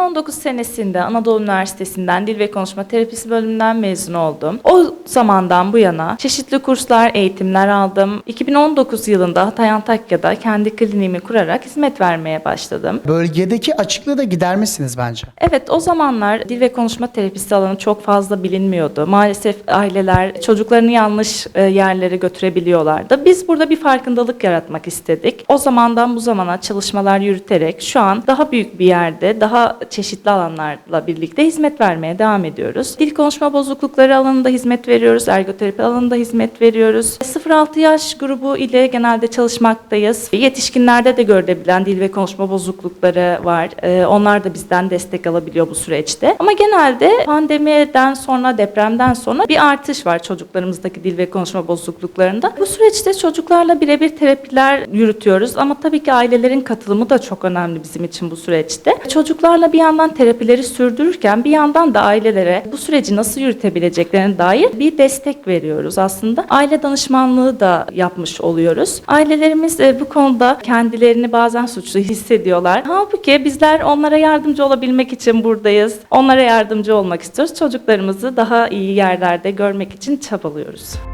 2019 senesinde Anadolu Üniversitesi'nden Dil ve Konuşma Terapisi bölümünden mezun oldum. O zamandan bu yana çeşitli kurslar, eğitimler aldım. 2019 yılında Hatay Antakya'da kendi kliniğimi kurarak hizmet vermeye başladım. Bölgedeki açıklığı da gidermişsiniz bence. Evet o zamanlar dil ve konuşma terapisi alanı çok fazla bilinmiyordu. Maalesef aileler çocuklarını yanlış e, yerlere götürebiliyorlardı. Biz burada bir farkındalık yaratmak istedik. O zamandan bu zamana çalışmalar yürüterek şu an daha büyük bir yerde, daha çeşitli alanlarla birlikte hizmet vermeye devam ediyoruz. Dil konuşma bozuklukları alanında hizmet veriyoruz, ergoterapi alanında hizmet veriyoruz. 0-6 yaş grubu ile genelde çalışmaktayız. Yetişkinlerde de görülebilen dil ve konuşma bozuklukları var. Ee, onlar da bizden destek alabiliyor bu süreçte. Ama genelde pandemiden sonra, depremden sonra bir artış var çocuklarımızdaki dil ve konuşma bozukluklarında. Bu süreçte çocuklarla birebir terapiler yürütüyoruz ama tabii ki ailelerin katılımı da çok önemli bizim için bu süreçte. Çocuklarla bir yandan terapileri sürdürürken bir yandan da ailelere bu süreci nasıl yürütebileceklerine dair bir destek veriyoruz aslında. Aile danışmanlığı da yapmış oluyoruz. Ailelerimiz e, bu konuda kendilerini bazen suçlu hissediyorlar. Halbuki bizler onlara yardımcı olabilmek için buradayız. Onlara yardımcı olmak istiyoruz. Çocuklarımızı daha iyi yerlerde görmek için çabalıyoruz.